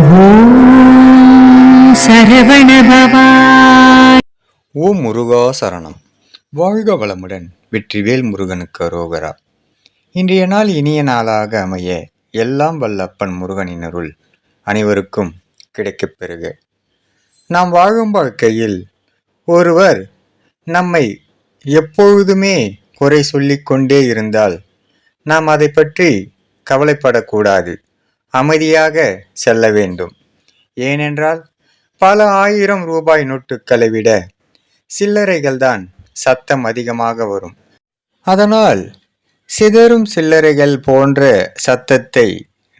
ஓ முருகா சரணம். வாழ்க வளமுடன் வெற்றிவேல் முருகனுக்கு ரோகரா இன்றைய நாள் இனிய நாளாக அமைய எல்லாம் வல்லப்பன் முருகனினருள் முருகனின் அருள் அனைவருக்கும் கிடைக்கப் பெறுக. நாம் வாழும் வாழ்க்கையில் ஒருவர் நம்மை எப்பொழுதுமே குறை சொல்லிக் கொண்டே இருந்தால் நாம் அதை பற்றி கவலைப்படக்கூடாது. அமைதியாக செல்ல வேண்டும். ஏனென்றால் பல ஆயிரம் ரூபாய் நோட்டுகளை விட சில்லறைகள்தான் சத்தம் அதிகமாக வரும். அதனால் சிதறும் சில்லறைகள் போன்ற சத்தத்தை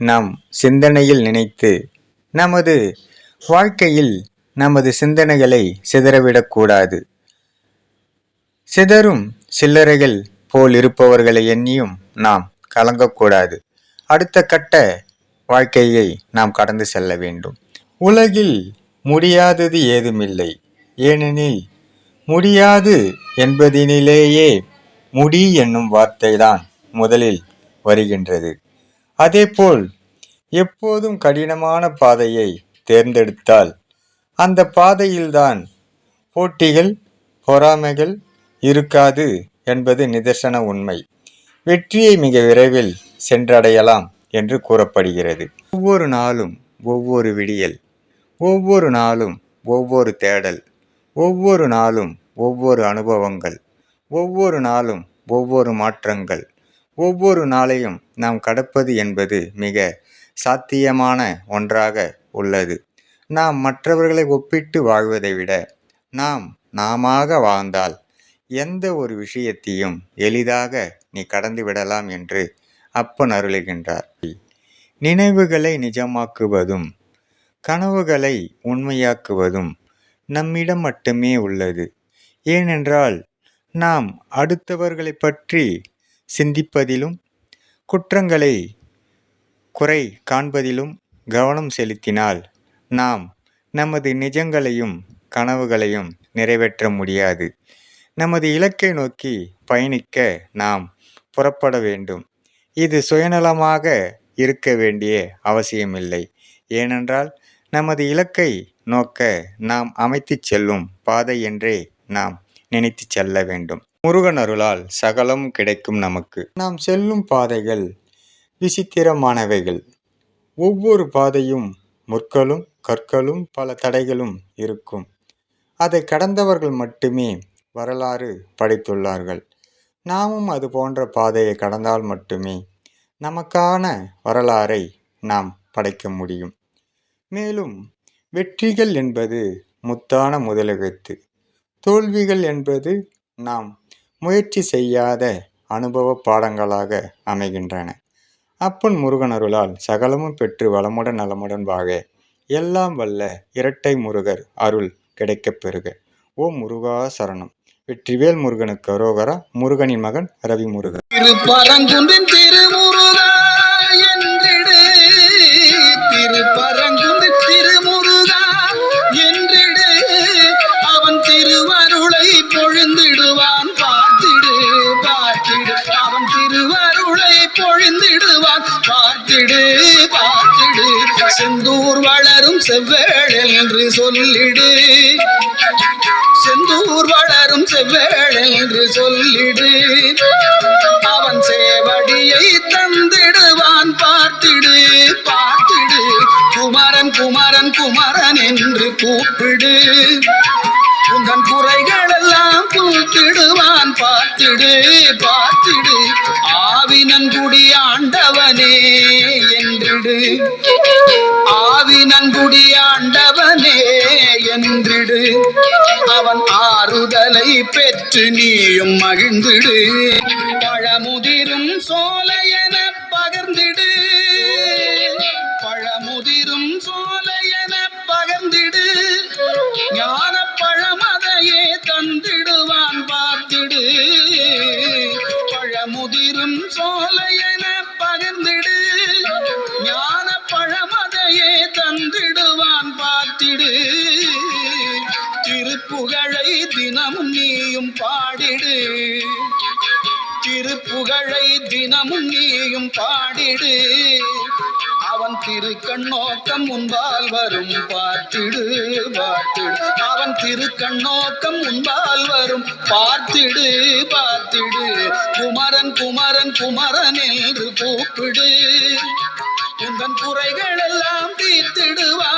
நாம் சிந்தனையில் நினைத்து நமது வாழ்க்கையில் நமது சிந்தனைகளை சிதறவிடக்கூடாது. சிதறும் சில்லறைகள் போல் இருப்பவர்களை எண்ணியும் நாம் கலங்கக்கூடாது. அடுத்த கட்ட வாழ்க்கையை நாம் கடந்து செல்ல வேண்டும். உலகில் முடியாதது ஏதுமில்லை. ஏனெனில் முடியாது என்பதினிலேயே முடி என்னும் வார்த்தைதான் முதலில் வருகின்றது. அதேபோல் எப்போதும் கடினமான பாதையை தேர்ந்தெடுத்தால் அந்த பாதையில்தான் போட்டிகள் பொறாமைகள் இருக்காது என்பது நிதர்சன உண்மை. வெற்றியை மிக விரைவில் சென்றடையலாம். என்று கூறப்படுகிறது. ஒவ்வொரு நாளும் ஒவ்வொரு விடியல் ஒவ்வொரு நாளும் ஒவ்வொரு தேடல் ஒவ்வொரு நாளும் ஒவ்வொரு அனுபவங்கள் ஒவ்வொரு நாளும் ஒவ்வொரு மாற்றங்கள் ஒவ்வொரு நாளையும் நாம் கடப்பது என்பது மிக சாத்தியமான ஒன்றாக உள்ளது. நாம் மற்றவர்களை ஒப்பிட்டு வாழ்வதை விட நாம் நாமாக வாழ்ந்தால் எந்த ஒரு விஷயத்தையும் எளிதாக நீ கடந்து விடலாம் என்று அப்பன் அருளுகின்றார். நினைவுகளை நிஜமாக்குவதும் கனவுகளை உண்மையாக்குவதும் நம்மிடம் மட்டுமே உள்ளது. ஏனென்றால் நாம் அடுத்தவர்களை பற்றி சிந்திப்பதிலும் குற்றங்களை குறை காண்பதிலும் கவனம் செலுத்தினால் நாம் நமது நிஜங்களையும் கனவுகளையும் நிறைவேற்ற முடியாது. நமது இலக்கை நோக்கி பயணிக்க நாம் புறப்பட வேண்டும். இது சுயநலமாக இருக்க வேண்டிய அவசியமில்லை. ஏனென்றால் நமது இலக்கை நோக்க நாம் அமைத்து செல்லும் பாதை என்றே நாம் நினைத்து செல்ல வேண்டும். முருகன் அருளால் சகலம் கிடைக்கும் நமக்கு. நாம் செல்லும் பாதைகள் விசித்திரமானவைகள். ஒவ்வொரு பாதையும் முற்களும் கற்களும் பல தடைகளும் இருக்கும். அதை கடந்தவர்கள் மட்டுமே வரலாறு படைத்துள்ளார்கள். நாமும் அது போன்ற பாதையை கடந்தால் மட்டுமே நமக்கான வரலாறை நாம் படைக்க முடியும். மேலும் வெற்றிகள் என்பது முத்தான முதலெழுத்து. தோல்விகள் என்பது நாம் முயற்சி செய்யாத அனுபவ பாடங்களாக அமைகின்றன. அப்பன் முருகன் அருளால் சகலமும் பெற்று வளமுடன் நலமுடன் வாக எல்லாம் வல்ல இரட்டை முருகர் அருள் கிடைக்கப் பெறுக. ஓ முருகா சரணம். வெற்றிவேல் முருகனுக்கு அரோகரா முருகனின் மகன் ரவி முருகன் திருப்பரங்குன்றின் திருமுருகா என்றிடு திருப்பரங்குன்றின் திருமுருகா என்றிடு அவன் திருவருளை பொழிந்திடுவான் பார்த்திடு பார்த்திடு. அவன் திருவருளை பொழிந்திடுவான் பார்த்திடு பார்த்திடு. செந்தூர் வளரும் செவ்வேள் என்று சொல்லிடு. செந்தூர் வளரும் செவ்வேள் என்று சொல்லிடு அவன் சேவடியை தந்திடுவான் பார்த்திடு பார்த்திடு. குமரன் குமரன் குமரன் என்று கூப்பிடு. உந்தன் குறைகளெல்லாம் கூத்திடுவான் பார்த்திடு பார்த்திடு. ஆவினன்குடி ஆண்டவனே என்றிடு. ஆவினன்குடி என்றிடு. அவன் ஆறுதலை பெற்று நீயும் மகிழ்ந்திடு. பழமுதிரும் சோலையன திருப்புகழை தினமும் நீயும் பாடிடு. திருப்புகழை தினமும் நீயும் பாடிடு. அவன் திருக்கண்ணோக்கம் முன்பால் வரும் பார்த்திடு பார்த்திடு. அவன் திருக்கண்ணோக்கம் உன்பால் வரும் பார்த்திடு பார்த்திடு. குமரன் குமரன் குமரன் என்று கூப்பிடு. உந்தன் குறைகள் எல்லாம் தீர்த்திடுவான்